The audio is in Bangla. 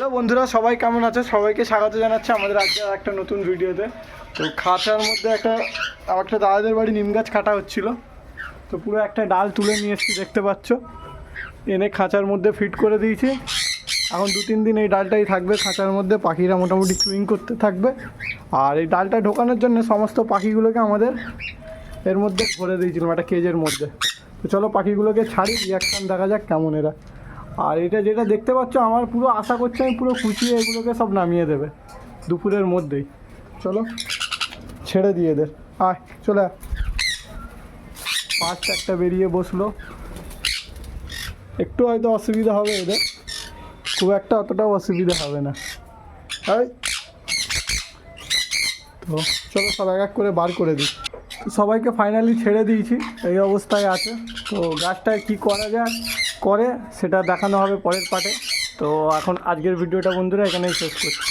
হ্যালো বন্ধুরা, সবাই কেমন আছে? সবাইকে স্বাগত জানাচ্ছি আমাদের আজকে একটা নতুন ভিডিওতে। তো খাঁচার মধ্যে একটা একটা দাদাদের বাড়ি নিম গাছ কাটা হচ্ছিল। তো পুরো একটা ডাল তুলে নিয়ে এসেছি, দেখতে পাচ্ছ? এনে খাঁচার মধ্যে ফিট করে দিয়েছি। এখন দু তিন দিন এই ডালটাই থাকবে। খাঁচার মধ্যে পাখিরা মোটামুটি চুইং করতে থাকবে। আর এই ডালটা ঢোকানোর জন্য সমস্ত পাখিগুলোকে আমাদের এর মধ্যে ভরে দিয়েছিলাম, একটা কেজের মধ্যে। তো চলো পাখিগুলোকে ছাড়ি রিয়াকশান দেখা যাক কেমন এরা। আর এটা যেটা দেখতে পাচ্ছ, আমার পুরো আশা করছি আমি পুরো কুচিয়ে এগুলোকে সব নামিয়ে দেবে দুপুরের মধ্যেই। চলো, ছেড়ে দিয়ে দে। আয়, চলে। পাঁচ একটা বেরিয়ে বসল। একটু হয়তো অসুবিধা হবে এদের। খুব একটা অতটাও অসুবিধা হবে না। এই, তো চলো সব এক এক করে বার করে দিই। সবাইকে ফাইনালি ছেড়ে দিয়েছি। এই অবস্থায় আছে। তো গাছটায় কি করা যায়, করে সেটা দেখানো হবে পরের পাটে তো এখন আজকের ভিডিওটা বন্ধুরা এখানেই শেষ করছি।